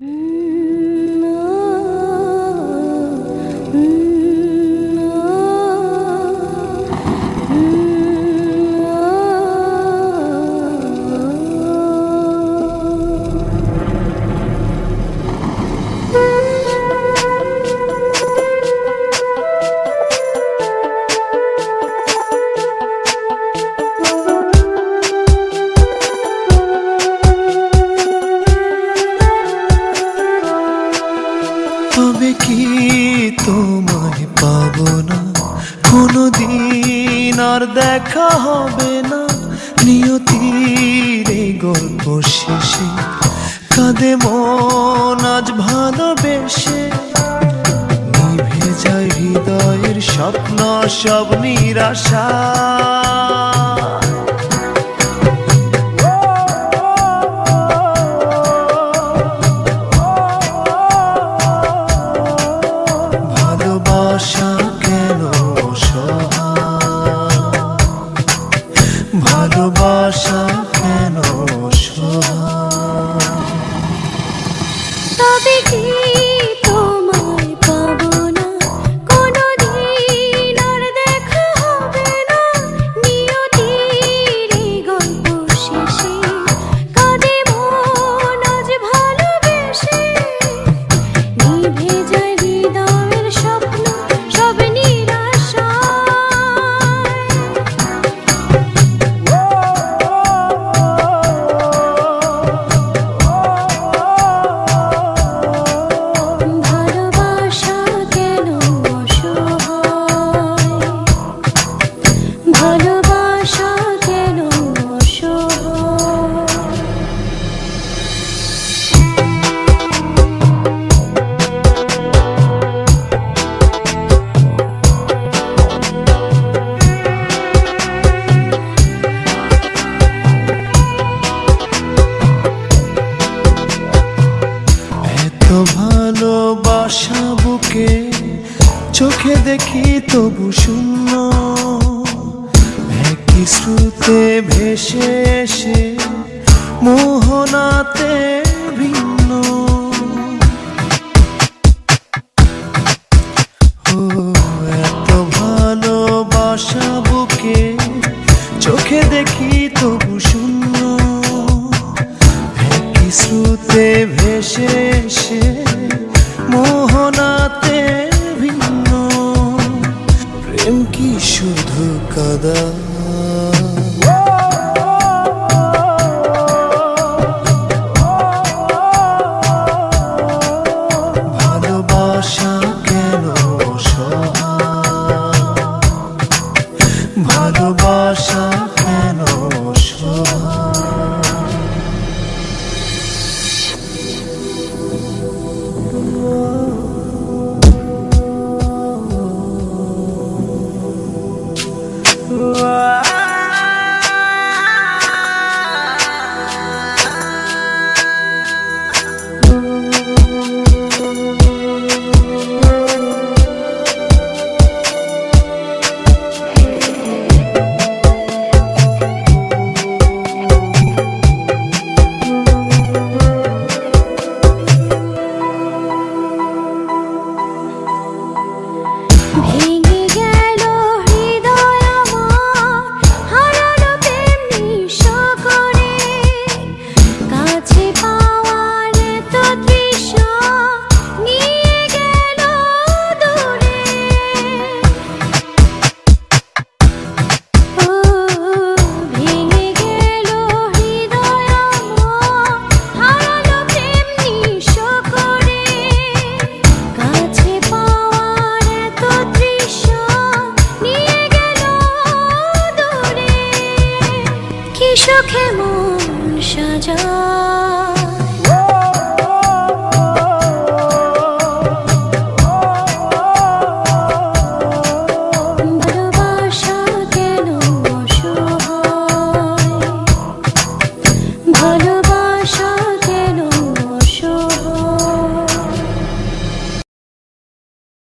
তবে কোনোদিন আর দেখা হবে না। নিয়তির এই গল্প শেষে কাঁদে মন আজ ভালোবেসে। নিভে যায় হৃদয়ের স্বপ্ন, সব নিরাশা। এত ভালোবাসা বুকে, চোখে দেখি তবু শূন্য। একই স্রোতে ভেসে এসে মোহনাতে ভিন্ন। ও, এত ভালোবাসা বুকে, চোখে দেখি তবু শূন্য। একই স্রোতে ভেসে এসে মোহনাতে ভিন্ন। প্রেম কি শুধু কাদা? সুখে মন সাজা।